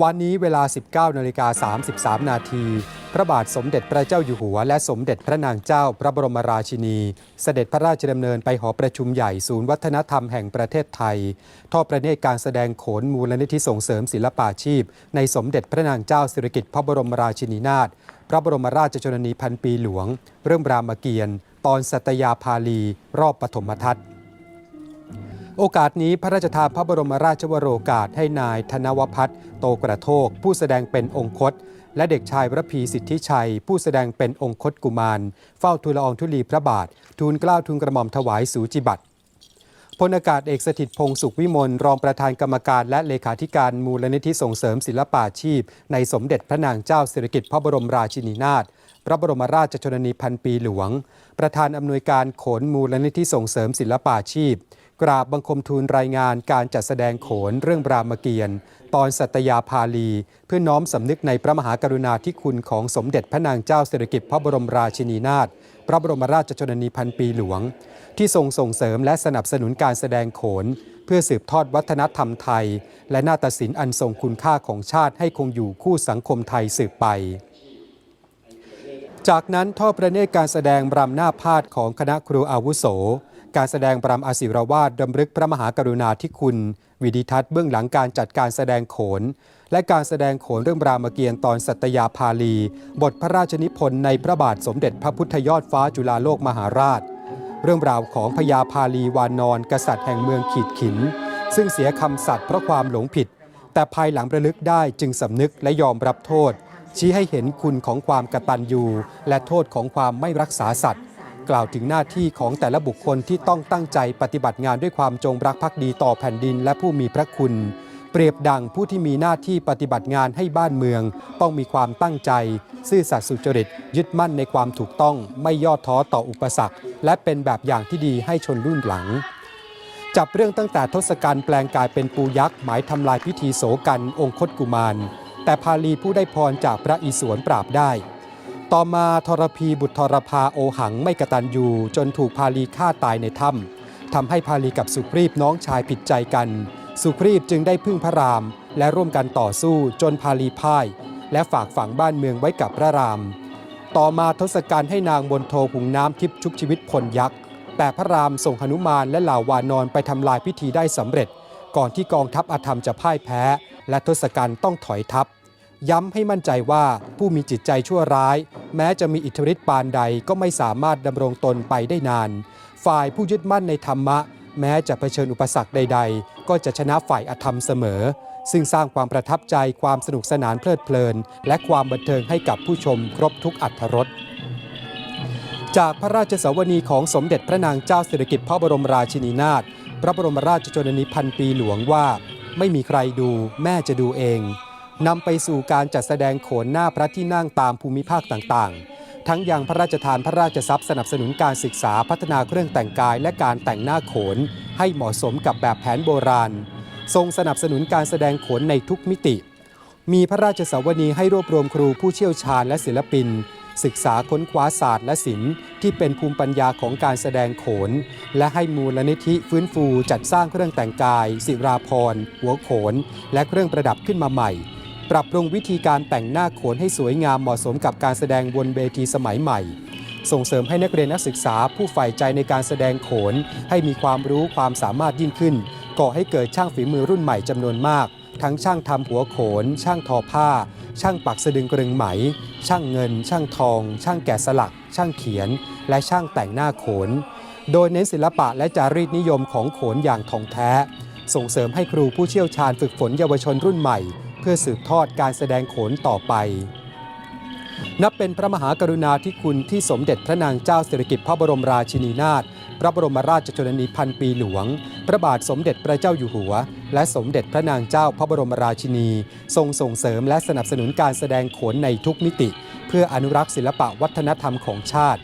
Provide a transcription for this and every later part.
วันนี้เวลา 19นาฬิกา33 นาที พระบาทสมเด็จพระเจ้าอยู่หัว และสมเด็จพระนางเจ้าพระบรมราชินี เสด็จพระราชดำเนินไปหอประชุมใหญ่ศูนย์วัฒนธรรมแห่งประเทศไทย ทอดพระเนตรการแสดงโขนมูลนิธิส่งเสริมศิลปาชีพ ในสมเด็จพระนางเจ้าสิริกิติ์พระบรมราชินีนาถ พระบรมราชชนนีพันปีหลวง เรื่องรามเกียรติ์ตอนสัตยาภาลี รอบปฐมทัศน์ โอกาสนี้พระราชทานพระบรมราชวโรกาสให้นายธนวพัฒน์โตกระโทก ผู้แสดงเป็นองคต และเด็กชายระพีสิทธิชัย ผู้แสดงเป็นองคตกุมาร เฝ้าทูลอองธุลีพระบาท ทูลเกล้าทูลกระหม่อมถวายสูจิบัตรพลอากาศเอกสถิตพงศ์สุขวิมลรองประธานกรรมการและเลขาธิการมูลนิธิส่งเสริมศิลปาชีพ ในสมเด็จพระนางเจ้าสิริกิติ์พระบรมราชินีนาถพระบรมราชชนนีพันปีหลวง ประธานอำนวยการโขนมูลนิธิส่งเสริมศิลปาชีพ กราบบังคมทูลรายงานการจัดแสดงโขนเรื่องรามเกียรติ์ตอนสัตยาภาลี เพื่อน้อมสำนึกในพระมหากรุณาธิคุณของสมเด็จพระนางเจ้าสิริกิติ์พระบรมราชินีนาถพระบรมราชชนนีพันปีหลวง ที่ทรงส่งเสริมและสนับสนุนการแสดงโขน เพื่อสืบทอดวัฒนธรรมไทย และนาฏศิลป์อันทรงคุณค่าของชาติให้คงอยู่คู่สังคมไทยสืบไป จากนั้นทอดพระเนตรการแสดงบรำหน้าพาดของคณะครูอาวุโส การแสดงบรำอาศิรวาดดำลึกพระมหากรุณาธิคุณ วิดิทัศน์เบื้องหลังการจัดการแสดงโขน และการแสดงโขนเรื่องรามเกียรติ์ตอนสัตยาภาลี บทพระราชนิพนธ์ในพระบาทสมเด็จพระพุทธยอดฟ้าจุฬาโลกมหาราช เรื่องราวของพญาพาลีวานอนกษัตริย์แห่งเมืองขีดขิน ซึ่งเสียคำสัตย์เพราะความหลงผิด แต่ภายหลังระลึกได้จึงสำนึกและยอมรับโทษ ชี้ให้เห็นคุณของความกตัญญูและโทษของความไม่รักษาสัตว์กล่าวถึงหน้าที่ของแต่ละบุคคลที่ต้องตั้งใจปฏิบัติงานด้วยความจงรักภักดีต่อแผ่นดินและผู้มีพระคุณ เปรียบดังผู้ที่มีหน้าที่ปฏิบัติงานให้บ้านเมือง ต้องมีความตั้งใจ ซื่อสัตย์สุจริต ยึดมั่นในความถูกต้องไม่ย่อท้อต่ออุปสรรค และเป็นแบบอย่างที่ดีให้ชนรุ่นหลัง จับเรื่องตั้งแต่ทศกัณฐ์แปลงกายเป็นปูยักษ์หมายทำลายพิธีโสกันองคตกุมาร แต่พาลีผู้ได้พรจากพระอิศวรปราบได้ ต่อมาทรพีบุตรทรพาโอหังไม่กระตันยูจนถูกพาลีฆ่าตายในถ้ำทำให้พาลีกับสุครีบน้องชายผิดใจกัน สุครีบจึงได้พึ่งพระราม และร่วมกันต่อสู้จนพาลีพ่าย และฝากฝังบ้านเมืองไว้กับพระราม ต่อมาทศกัณฐ์ให้นางบนโทหุงน้ำทิพชุบชีวิตพลยักษ์แต่พระรามส่งหนุมานและเหล่าวานอนไปทำลายพิธีได้สำเร็จ ก่อนที่กองทัพอาธรรมจะพ่ายแพ้ และทศกัณฐ์ต้องถอยทัพ ย้ำให้มั่นใจว่าผู้มีจิตใจชั่วร้าย แม้จะมีอิทธิฤทธิปานใดก็ไม่สามารถดำรงตนไปได้นาน ฝ่ายผู้ยึดมั่นในธรรมะ แม้จะเผชิญอุปสรรคใด ๆ ก็จะชนะฝ่ายอธรรมเสมอ ซึ่งสร้างความประทับใจความสนุกสนานเพลิดเพลิน และความบันเทิงให้กับผู้ชมครบทุกอัธรสจากพระราชสวนีของสมเด็จพระนางเจ้าสิริกิติ์พระบรมราชินีนาถ พระบรมราชชนนีพันปีหลวงว่า ไม่มีใครดูแม่จะดูเองนำไปสู่การจัดแสดงโขนหน้าพระที่นั่งตามภูมิภาคต่างๆ ทั้งยังพระราชทานพระราชทรัพย์สนับสนุนการศึกษาพัฒนาเครื่องแต่งกายและการแต่งหน้าโขน ให้เหมาะสมกับแบบแผนโบราณ ทรงสนับสนุนการแสดงโขนในทุกมิติ มีพระราชสวนีให้รวบรวมครูผู้เชี่ยวชาญและศิลปิน ศึกษาค้นคว้าศาสตร์และศิลป์ที่เป็นภูมิปัญญาของการแสดงโขน และให้มูลนิธิฟื้นฟูจัดสร้างเครื่องแต่งกาย ศิราพรหัวโขน และเครื่องประดับขึ้นมาใหม่ ปรับปรุงวิธีการแต่งหน้าโขนให้สวยงามเหมาะสมกับการแสดงบนเวทีสมัยใหม่ ส่งเสริมให้นักเรียนนักศึกษาผู้ใฝ่ใจในการแสดงโขน ให้มีความรู้ความสามารถยิ่งขึ้นก่อให้เกิดช่างฝีมือรุ่นใหม่จำนวนมาก ทั้งช่างทำหัวโขน ช่างทอผ้า ช่างปักสะดึงกรึงไหม ช่างเงิน ช่างทอง ช่างแกะสลัก ช่างเขียน และช่างแต่งหน้าโขน โดยเน้นศิลปะและจารีตนิยมของโขนอย่างทองแท้ ส่งเสริมให้ครูผู้เชี่ยวชาญฝึกฝนเยาวชนรุ่นใหม่ เพื่อสืบทอดการแสดงโขนต่อไป นับเป็นพระมหากรุณาธิคุณที่สมเด็จพระนางเจ้าสิริกิติ์พระบรมราชินีนาถพระบรมราชชนนีพันปีหลวง พระบาทสมเด็จพระเจ้าอยู่หัว และสมเด็จพระนางเจ้าพระบรมราชินี ทรงส่งเสริมและสนับสนุนการแสดงโขนในทุกมิติ เพื่ออนุรักษ์ศิลปะวัฒนธรรมของชาติ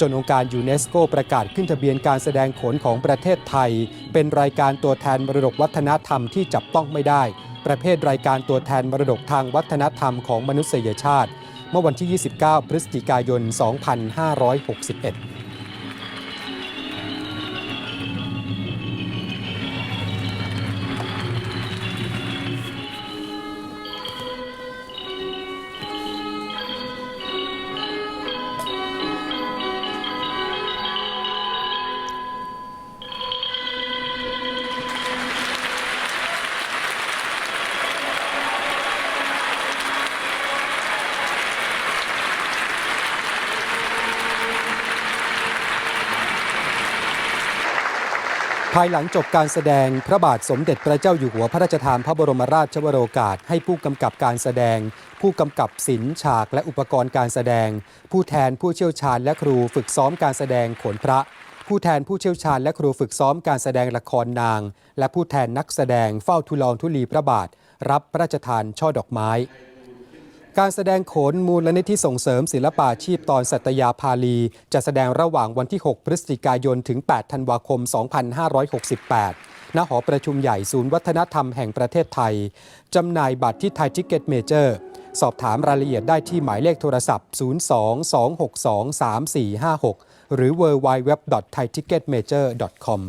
จนองค์การยูเนสโกประกาศขึ้นทะเบียนการแสดงโขนของประเทศไทย เป็นรายการตัวแทนมรดกวัฒนธรรมที่จับต้องไม่ได้ ประเภทรายการตัวแทนมรดกทางวัฒนธรรมของมนุษยชาติ เมื่อวันที่ 29 พฤศจิกายน 2561 ภายหลังจบการแสดงพระบาทสมเด็จพระเจ้าอยู่หัวพระราชทานพระบรมราชวโรกาส ให้ผู้กำกับการแสดง ผู้กำกับศิลป์ฉากและอุปกรณ์การแสดง ผู้แทนผู้เชี่ยวชาญและครูฝึกซ้อมการแสดงขนพระ ผู้แทนผู้เชี่ยวชาญและครูฝึกซ้อมการแสดงละครนาง และผู้แทนนักแสดงเฝ้าทุลองทุลีพระบาท รับพระราชทานช่อดอกไม้ การแสดงโขนมูลนิธิส่งเสริมศิลปาชีพตอนสัตยาภาลี จะแสดงระหว่างวันที่ 6 พฤศจิกายน ถึง 8 ธันวาคม 2568 ณ หอประชุมใหญ่ศูนย์วัฒนธรรมแห่งประเทศไทย จำหน่ายบัตรที่ไทยทิกเก็ตเมเจอร์ สอบถามรายละเอียดได้ที่หมายเลขโทรศัพท์ 02 262 3456 หรือ www.thaiticketmajor.com